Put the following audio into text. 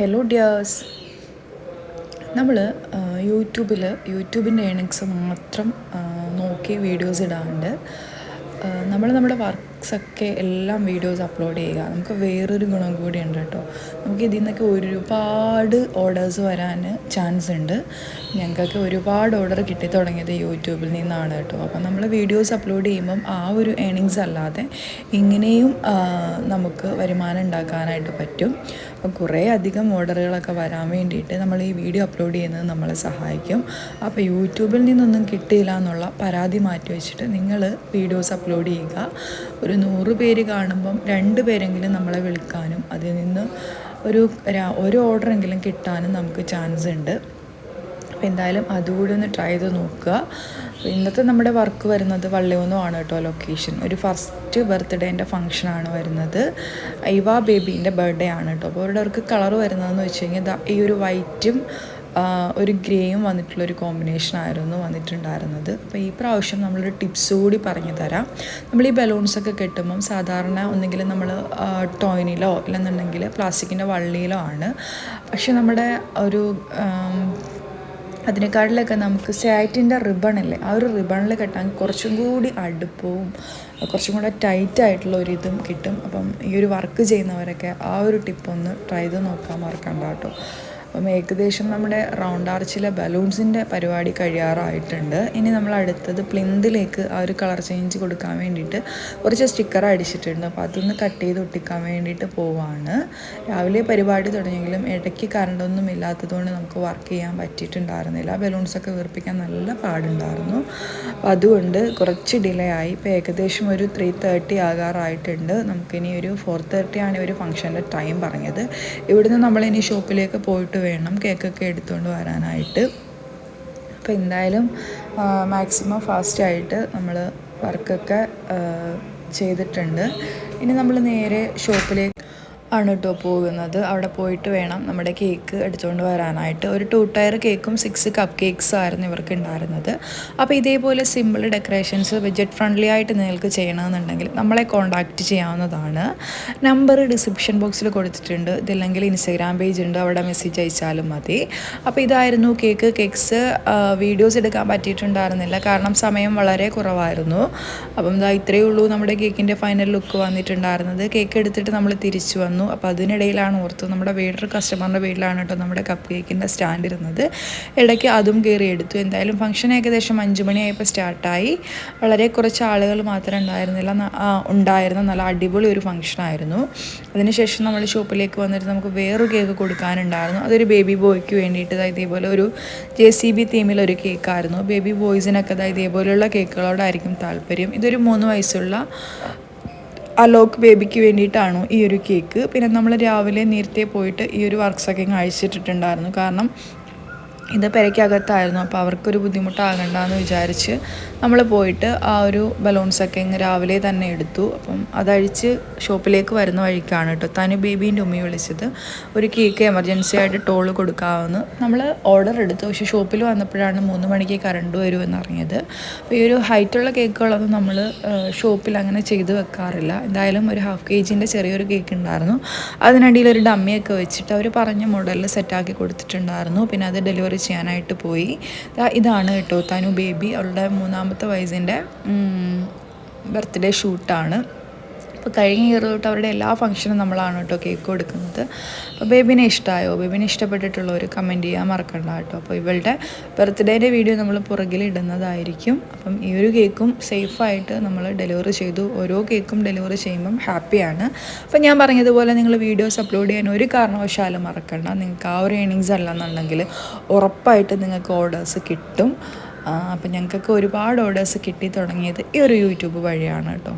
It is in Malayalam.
ഹലോ ഡിയേഴ്സ് നമ്മൾ യൂട്യൂബിൽ യൂട്യൂബിന്റെ ഏണിങ്സ് മാത്രം നോക്കി വീഡിയോസ് ഇടാണ്ട് നമ്മൾ നമ്മുടെ വർക്ക്സൊക്കെ എല്ലാം വീഡിയോസ് അപ്ലോഡ് ചെയ്യുക. നമുക്ക് വേറൊരു ഗുണം കൂടി ഉണ്ട് കേട്ടോ. നമുക്ക് ഇതിൽ നിന്നൊക്കെ ഒരുപാട് ഓർഡേഴ്സ് വരാൻ ചാൻസ് ഉണ്ട്. ഞങ്ങൾക്കൊക്കെ ഒരുപാട് ഓർഡർ കിട്ടി തുടങ്ങിയത് യൂട്യൂബിൽ നിന്നാണ് കേട്ടോ. അപ്പം നമ്മൾ വീഡിയോസ് അപ്ലോഡ് ചെയ്യുമ്പം ആ ഒരു ഏണിങ്സ് അല്ലാതെ ഇങ്ങനെയും നമുക്ക് വരുമാനം ഉണ്ടാക്കാനായിട്ട് പറ്റും. അപ്പം കുറേ അധികം ഓർഡറുകളൊക്കെ വരാൻ വേണ്ടിയിട്ട് നമ്മൾ ഈ വീഡിയോ അപ്ലോഡ് ചെയ്യുന്നത് നമ്മളെ സഹായിക്കും. അപ്പോൾ യൂട്യൂബിൽ നിന്നൊന്നും കിട്ടിയില്ല എന്നുള്ള പരാതി മാറ്റി വെച്ചിട്ട് നിങ്ങൾ വീഡിയോസ് അപ്ലോഡ് ചെയ്യുക. ഒരു നൂറ് പേര് കാണുമ്പം രണ്ട് പേരെങ്കിലും നമ്മളെ വിളിക്കാനും അതിൽ നിന്ന് ഒരു ഒരു ഓർഡറെങ്കിലും കിട്ടാനും നമുക്ക് ചാൻസ് ഉണ്ട്. അപ്പോൾ എന്തായാലും അതുകൂടി ഒന്ന് ട്രൈ ചെയ്ത് നോക്കുക. ഇന്നത്തെ നമ്മുടെ വർക്ക് വരുന്നത് വള്ളിയൊന്നുമാണ് കേട്ടോ ലൊക്കേഷൻ ഒരു ഫസ്റ്റ് ബർത്ത്ഡേന്റെ ഫംഗ്ഷനാണ് വരുന്നത്. ഐവ ബേബീന്റെ ബർത്ത്ഡേ ആണ് കേട്ടോ. അപ്പോൾ അവരുടെ അവർക്ക് കളർ വരുന്നതെന്ന് വെച്ച് കഴിഞ്ഞാൽ ഈ ഒരു വൈറ്റും ഒരു ഗ്രേയും വന്നിട്ടുള്ളൊരു കോമ്പിനേഷൻ ആയിരുന്നു വന്നിട്ടുണ്ടായിരുന്നത്. അപ്പോൾ ഈ പ്രാവശ്യം നമ്മളൊരു ടിപ്സ് കൂടി പറഞ്ഞു തരാം. നമ്മൾ ഈ ബലൂൺസൊക്കെ കെട്ടുമ്പം സാധാരണ ഒന്നെങ്കിൽ നമ്മൾ ടോയിനിലോ ഇല്ലെന്നുണ്ടെങ്കിൽ പ്ലാസ്റ്റിക്കിന്റെ വള്ളിയിലോ ആണ്. പക്ഷെ നമ്മുടെ ഒരു അതിനേക്കാട്ടിലൊക്കെ നമുക്ക് സാറ്റിന്റെ റിബണില്ലേ ആ ഒരു റിബണിൽ കെട്ടാൻ കുറച്ചും കൂടി അടുപ്പവും കുറച്ചും കൂടെ ടൈറ്റ് ആയിട്ടുള്ള ഒരു ഇതും കിട്ടും. അപ്പം ഈ ഒരു വർക്ക് ചെയ്യുന്നവരൊക്കെ ആ ഒരു ടിപ്പൊന്ന് ട്രൈ ചെയ്ത് നോക്കാൻ മറക്കണ്ട കേട്ടോ. അപ്പം ഏകദേശം നമ്മുടെ റൗണ്ട് ആർച്ചിലെ ബലൂൺസിന്റെ പരിപാടി കഴിയാറായിട്ടുണ്ട്. ഇനി നമ്മൾ അടുത്തത് പ്ലിന്തിലേക്ക് ആ ഒരു കളർ ചേഞ്ച് കൊടുക്കാൻ വേണ്ടിയിട്ട് കുറച്ച് സ്റ്റിക്കർ അടിച്ചിട്ടുണ്ട്. അപ്പോൾ അതൊന്ന് കട്ട് ചെയ്ത് ഒട്ടിക്കാൻ വേണ്ടിയിട്ട് പോവാണ്. രാവിലെ പരിപാടി തുടങ്ങിയെങ്കിലും ഇടയ്ക്ക് കറണ്ടൊന്നും ഇല്ലാത്തതുകൊണ്ട് നമുക്ക് വർക്ക് ചെയ്യാൻ പറ്റിയിട്ടുണ്ടായിരുന്നില്ല. ബലൂൺസൊക്കെ വീർപ്പിക്കാൻ നല്ല പാടുണ്ടായിരുന്നു. അപ്പോൾ അതുകൊണ്ട് കുറച്ച് ഡിലേ ആയി. ഇപ്പോൾ ഏകദേശം ഒരു ത്രീ തേർട്ടി ആകാറായിട്ടുണ്ട്. നമുക്കിനി ഒരു ഫോർ തേർട്ടിയാണ് ഒരു ഫംഗ്ഷന്റെ ടൈം പറഞ്ഞത്. ഇവിടുന്ന് നമ്മളിനി ഷോപ്പിലേക്ക് പോയിട്ട് വേണം കേക്കൊക്കെ എടുത്തുകൊണ്ട് വരാനായിട്ട്. അപ്പോൾ എന്തായാലും മാക്സിമം ഫാസ്റ്റായിട്ട് നമ്മൾ വർക്കൊക്കെ ചെയ്തിട്ടുണ്ട്. ഇനി നമ്മൾ നേരെ ഷോപ്പിലേക്ക് ആണ് കേട്ടോ പോകുന്നത്. അവിടെ പോയിട്ട് വേണം നമ്മുടെ കേക്ക് എടുത്തുകൊണ്ട് വരാനായിട്ട്. ഒരു ടു ടയർ കേക്കും സിക്സ് കപ്പ് കേക്ക്സും ആയിരുന്നു ഇവർക്ക് ഉണ്ടായിരുന്നത് അപ്പോൾ ഇതേപോലെ സിമ്പിൾ ഡെക്കറേഷൻസ് ബഡ്ജറ്റ് ഫ്രണ്ട്ലി ആയിട്ട് നിങ്ങൾക്ക് ചെയ്യണമെന്നുണ്ടെങ്കിൽ നമ്മളെ കോൺടാക്റ്റ് ചെയ്യാവുന്നതാണ്. നമ്പർ ഡിസ്ക്രിപ്ഷൻ ബോക്സിൽ കൊടുത്തിട്ടുണ്ട്. ഇതില്ലെങ്കിൽ ഇൻസ്റ്റാഗ്രാം പേജ് ഉണ്ട്. അവിടെ മെസ്സേജ് അയച്ചാലും മതി. അപ്പോൾ ഇതായിരുന്നു കേക്ക് കേക്ക്സ് വീഡിയോസ് എടുക്കാൻ പറ്റിയിട്ടുണ്ടായിരുന്നില്ല. കാരണം സമയം വളരെ കുറവായിരുന്നു. അപ്പം ഇതാ ഇത്രയേ ഉള്ളൂ നമ്മുടെ കേക്കിന്റെ ഫൈനൽ ലുക്ക് വന്നിട്ടുണ്ടായിരുന്നത്. കേക്ക് എടുത്തിട്ട് നമ്മൾ തിരിച്ചു വന്നു. അപ്പോൾ അതിനിടയിലാണ് ഓർത്ത് നമ്മുടെ വേറൊരു കസ്റ്റമറിന്റെ വീട്ടിലാണ് കേട്ടോ നമ്മുടെ കപ്പ് കേക്കിന്റെ സ്റ്റാൻഡ് ഇരുന്നത്. ഇടയ്ക്ക് അതും കയറി എടുത്തു. എന്തായാലും ഫംഗ്ഷൻ ഏകദേശം അഞ്ച് മണിയായപ്പോൾ സ്റ്റാർട്ടായി വളരെ കുറച്ച് ആളുകൾ മാത്രമേ ഉണ്ടായിരുന്നില്ല. ഉണ്ടായിരുന്ന നല്ല അടിപൊളി ഒരു ഫംഗ്ഷനായിരുന്നു അതിനുശേഷം നമ്മൾ ഷോപ്പിലേക്ക് വന്നിട്ട് നമുക്ക് വേറൊരു കേക്ക് കൊടുക്കാനുണ്ടായിരുന്നു. അതൊരു ബേബി ബോയ്ക്ക് വേണ്ടിയിട്ട് ഇതേപോലെ ഒരു ജെ സി ബി തീമിൽ ഒരു കേക്കായിരുന്നു ബേബി ബോയ്സിനൊക്കെ ഇതേപോലെയുള്ള കേക്കുകളോടായിരിക്കും താല്പര്യം. ഇതൊരു മൂന്ന് വയസ്സുള്ള അലോക് ബേബിക്ക് വേണ്ടിയിട്ടാണ് ഈ ഒരു കേക്ക്. പിന്നെ നമ്മൾ രാവിലെ നേരത്തെ പോയിട്ട് ഈ ഒരു വർക്ക്സൊക്കെ അഴിച്ചിട്ടിട്ടുണ്ടായിരുന്നു. കാരണം ഇത് പെരയ്ക്കകത്തായിരുന്നു. അപ്പോൾ അവർക്കൊരു ബുദ്ധിമുട്ടാകണ്ടെന്ന് വിചാരിച്ച് നമ്മൾ പോയിട്ട് ആ ഒരു ബലൂൺസൊക്കെ ഇങ്ങ് രാവിലെ തന്നെ എടുത്തു. അപ്പം അതഴിച്ച് ഷോപ്പിലേക്ക് വരുന്ന വഴിക്കാണ് കേട്ടോ തനു ബേബീന്റെ ഉമ്മി വിളിച്ചത്. ഒരു കേക്ക് എമർജൻസി ആയിട്ട് ടോൾ കൊടുക്കാമെന്ന്. നമ്മൾ ഓർഡർ എടുത്തു. പക്ഷേ ഷോപ്പിൽ വന്നപ്പോഴാണ് മൂന്ന് മണിക്ക് കറണ്ട് വരുമെന്ന് അറിഞ്ഞത് അപ്പോൾ ഈ ഒരു ഹൈറ്റുള്ള കേക്കുകളൊന്നും നമ്മൾ ഷോപ്പിൽ അങ്ങനെ ചെയ്ത് വെക്കാറില്ല. എന്തായാലും ഒരു ഹാഫ് കെ ജിന്റെ ചെറിയൊരു കേക്ക് ഉണ്ടായിരുന്നു. അതിനിടയിൽ ഒരു ഡമ്മിയൊക്കെ വെച്ചിട്ട് അവർ പറഞ്ഞ മോഡലിൽ സെറ്റാക്കി കൊടുത്തിട്ടുണ്ടായിരുന്നു. പിന്നെ അത് ഡെലിവറി ചെയ്യാനായിട്ട് പോയി. ഇതാണ് കേട്ടോ തനു ബേബി. അവളുടെ മൂന്നാമത്തെ വയസ്സിന്റെ ബർത്ത്ഡേ ഷൂട്ടാണ്. അപ്പോൾ കഴിഞ്ഞ ഇയർ തൊട്ട് അവരുടെ എല്ലാ ഫംഗ്ഷനും നമ്മളാണ് കേട്ടോ കേക്ക് കൊടുക്കുന്നത്. അപ്പോൾ ബേബിനെ ഇഷ്ടമായോ ബേബിനെ ഇഷ്ടപ്പെട്ടിട്ടുള്ളവർ കമന്റ് ചെയ്യാൻ മറക്കണ്ട കേട്ടോ. അപ്പോൾ ഇവളുടെ ബർത്ത്ഡേന്റെ വീഡിയോ നമ്മൾ പുറകിൽ ഇടുന്നതായിരിക്കും. അപ്പം ഈ ഒരു കേക്കും സേഫായിട്ട് നമ്മൾ ഡെലിവറി ചെയ്തു. ഓരോ കേക്കും ഡെലിവറി ചെയ്യുമ്പം ഹാപ്പിയാണ് അപ്പോൾ ഞാൻ പറഞ്ഞതുപോലെ നിങ്ങൾ വീഡിയോസ് അപ്ലോഡ് ചെയ്യാൻ ഒരു കാരണവശാലും മറക്കണ്ട. നിങ്ങൾക്ക് ആ ഒരു ഏണിങ്സ് അല്ലെന്നുണ്ടെങ്കിൽ ഉറപ്പായിട്ട് നിങ്ങൾക്ക് ഓർഡേഴ്സ് കിട്ടും. അപ്പം ഞങ്ങൾക്കൊക്കെ ഒരുപാട് ഓർഡേഴ്സ് കിട്ടി തുടങ്ങിയത് ഈ ഒരു യൂട്യൂബ് വഴിയാണ് കേട്ടോ.